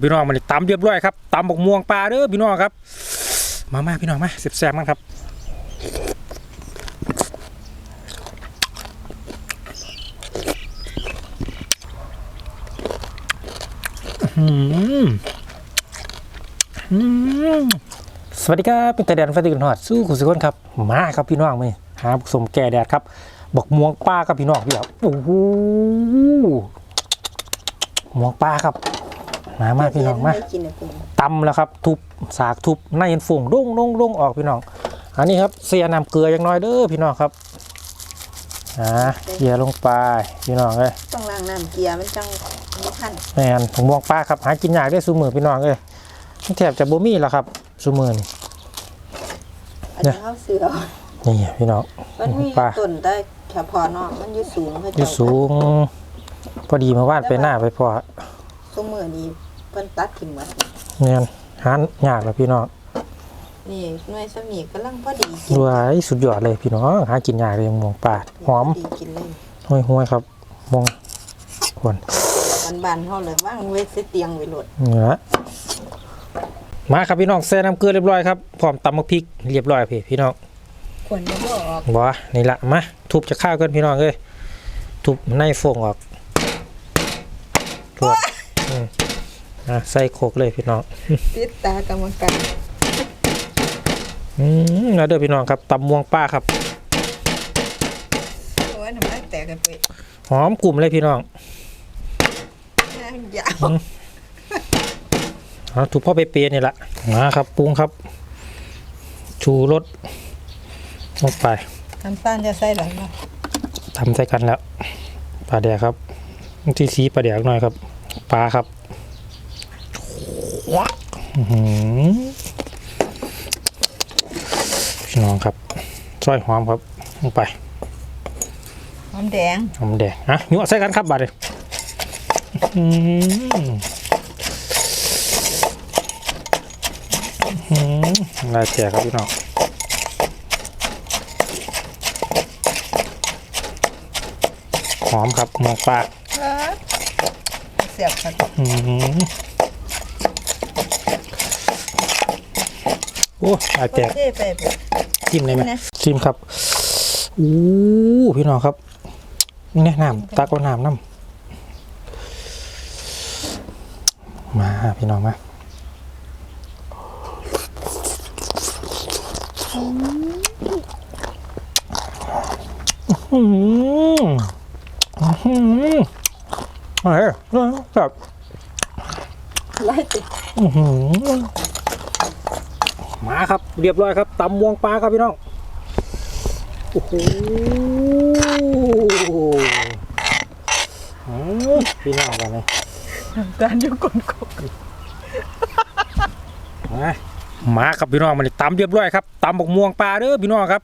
พี่น้องมันตำเรียบร้อยครับตำบกม่วงปลาเด้อพี่น้องครับ มามาพี่น้องมาแซ่บๆมั้งครับสวัสดีครับเป็นตาแดนไฟติกันหอดสู้คุณสุกคนครับ มาครับพี่น้องมาหาผสมแก่แดดครับบอกม่วงปลาครับพี่น้องพี่ครับโอ้โหม่วงปลาครับ มามาพี่น้องมาไกินนะคุณตำแล้วครับ ทุบสากทุบในเห็นฝุ่งดงดงดงออกพี่น้อง อันนี้ครับเสียน้ำเกลืออย่างน้อยเด้อพี่น้องครับอ่าเกลือลงไปพี่น้องเลยต้องล้างน้ำเกียร์มันจังมีขั้นแม่นผมมองปลาครับหากินยากได้อซูมือพี่น้องเลยแทบจะบ่มีแล้วครับซูมือนี่อันเนี่นี้ยเขาเสือนี่พี่น้องมันมีปลาต้นได้เฉพาะเนาะมันอยู่สูงเขาอยู่เจ้าสูง พอดีมาว่านไปหน้าไปพอสมือนี้ เพิ่นตัดทิ้งหมดแม่นหายากแล้วพี่น้องนี่หน่วยสมีกำลังพอดีกินด้วยสุดยอดเลยพี่น้องหากินยากเลยมองปลาหอมพดีกินเลยห้วยห้วยๆครับมองควรบานๆเฮาเลยว่างไว้ใส่เตียงไว้โหลดเนื้อมาครับพี่น้องแซ่น้ำเกลือเรียบร้อยครับพร้อมตำมะพริกเรียบร้อยพี่พี่น้องควรจะบ่ออกบ่นี่ละมาทุบจะข้าวกันพี่น้องเอ้ยทุบในฟงออกตรวจอืม อะใส่โคกเลยพี่น้องติดตากรรมการอืมแล้วเด้อพี่น้องครับตำม่วงป้าครับโอ้ยน้ำลายแตกกันไปหอมกลุ่มเลยพี่น้องย่างยาว เอาถูกพ่อไปเปรย์นี่ละมาครับปรุงครับ ชูรสลงไปน้ำตาลจะใส่หลายบ่ทำใส่กันแล้วปลาแดกครับที่สีปลาแดกหน่อยครับปลาครับ อื้อหือพี่น้องครับซอยหอมครับลงไปหอมแดงหอมแดงฮะยั่วใส่กันครับบาดเลยอื้อหืออื้อหือลายแจกครับพี่น้องหอมครับหมองปลาเสียบครับ อืม โอ้อาแตกเท่ไปไป ชิมได้ไหมชิมนะ ชิมครับอู้พี่น้องครับนี่นะน้ำตักว่าน้ำน้ำมาพี่น้องมาอืมอืมอะไรแบบไล่ติด อื้อหือ มาครับเรียบร้อยครับตำมวงปลาครับพี่น้องโอ้โหอืมพี่น้องกันเลยน้ำตาลอยู่ก้นกบมามาครับพี่น้องมันตำเรียบร้อยครับตำบกม่วงปลาเด้อพี่น้องครับ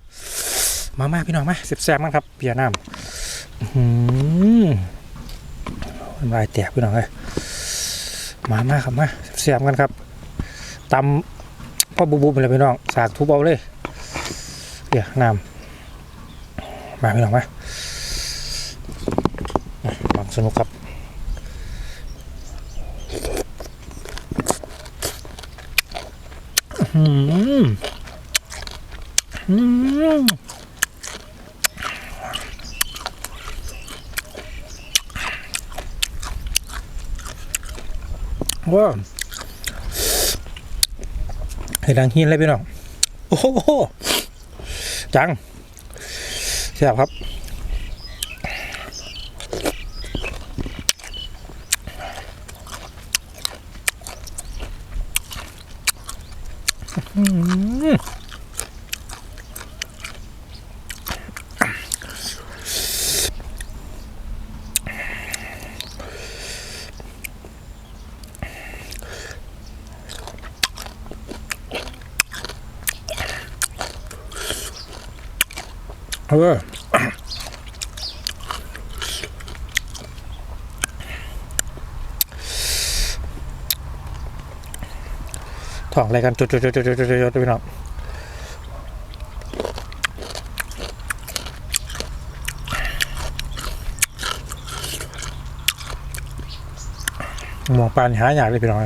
มามาพี่น้องมาแซ่บๆมั้งครับเปียน้ำอื้อหือน้ำลายแตกพี่น้องเลยมามาครับมาแซ่บๆกันครับตำ พ่อบุบุบเลยพี่น้องสากทุบเอาเลยเดี๋ยวน้ำมาพี่น้องมาอะลองสนุกครับอืมอืมว้าว เห้ดังหินเลยพี่น้อง โอ้โหจังแซ่บครับ เว้ยถองอะไรกันจุดๆๆๆๆๆๆๆพี่น้องมองปานหาอยากเลยพี่น้อง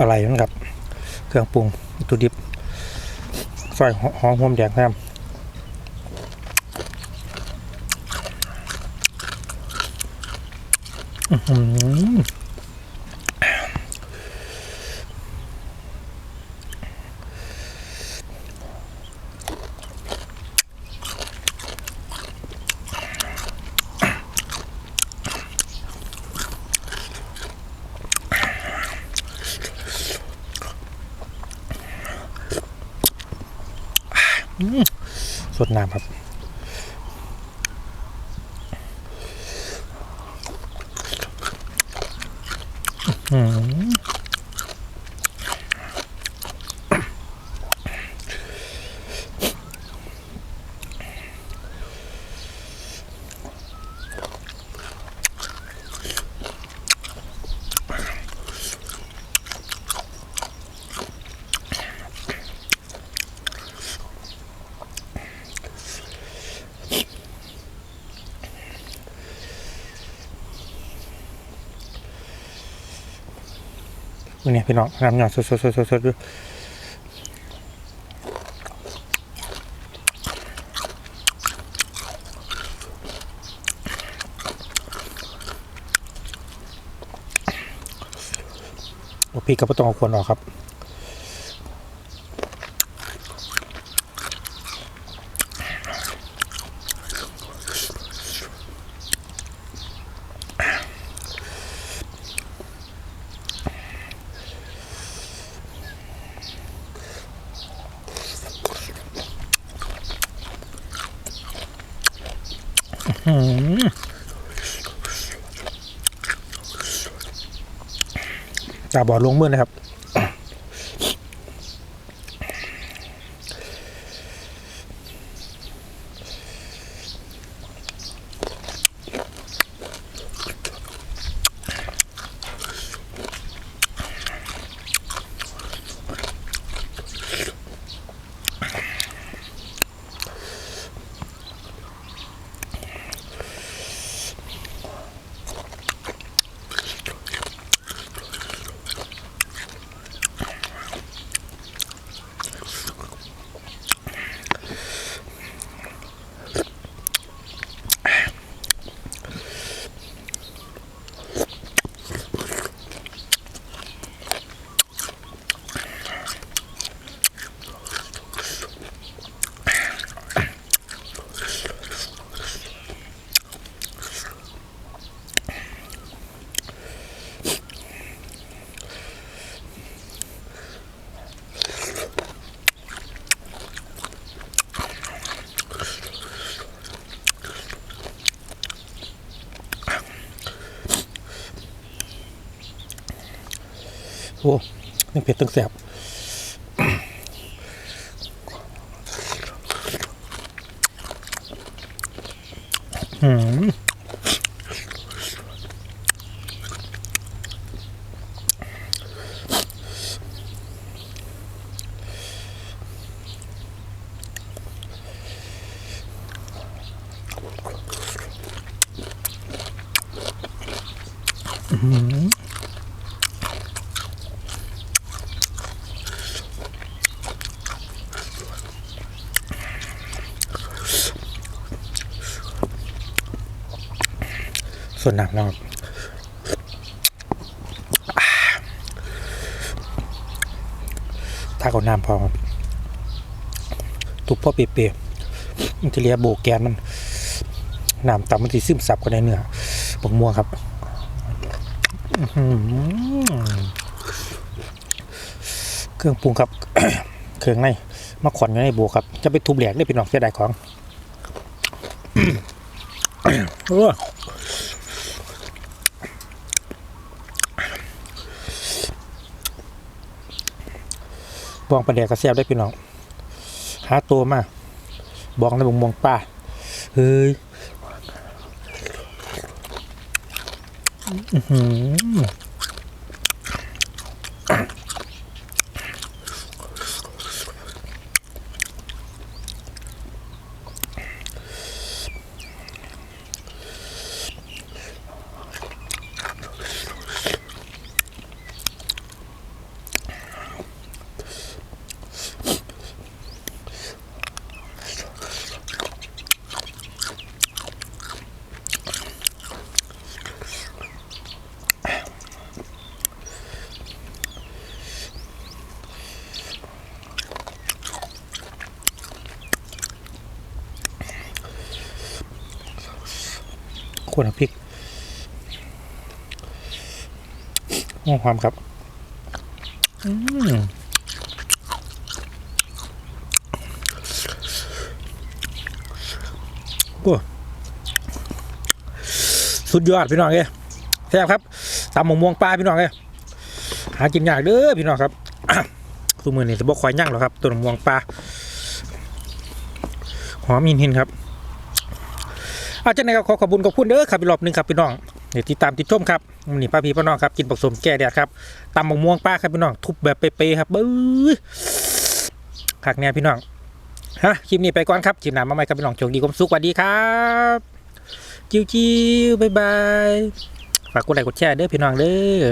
อะไรนะครับ เครื่องปรุงตุดิบ อยหอมหอมแดงครับอืม สดน้ำครับอืม หือนี่พี่น้องน้ำหยอดสดสดสดสดสดดูโอ้พี่ก็ไม่ต้องเอาควรออกครับ ตาบอดลงมือนะครับ โอ้ยังเผ็ดตั้งแสบอืมส่วน นักนะครับถ้าเอาน้ำพอทุบพ่อเปียๆมันจะเรียโบกแกนมันน้ำต่ำมันจะซึมซับกันในเนื้อบักม่วงครับเครื่องปรุงครับ เครื่องในมาขอนอยู่ในโบครับ จะไปทุบแหลกได้พี่น้องเสียดายของ เออ บองประเดียกระเซียบได้พี่น้องหาตัวมาบองในบุงมองป้าเฮ้ย อื้อหือขวดน้ำพริกโอ้ความครับอืมโอ้สุดยอดพี่น้องเอ้ยแซ่บครับตำหมกม่วงปลาพี่น้องเอ้ยหากินยากเด้อพี่น้องครับทุกมือนี่จะบอกควายย่างหรอครับตัวหมกม่วงปลาหอมหินหินครับ อาจารย์ในก็ขอขอบคุณขอบคุณเด้อครับอีกรอบหนึ่งครับพี่น้องเดี๋ยวติดตามติดชมครับนนี้ป้าพี่ป้าน้องครับกินผสมแก่แดดครับตำมะม่วงป้าครับพี่น้องทุบแบบเป๊ะๆครับบื้อขักแน่พี่น้องฮะคลิปนี้ไปก่อนครับคลิปหน้ามาใหม่ครับพี่น้องโชคดีความสุขสวัสดีครับจิ้วจิ้วบายบายฝากกดไลค์กดแชร์เด้อพี่น้องเด้อ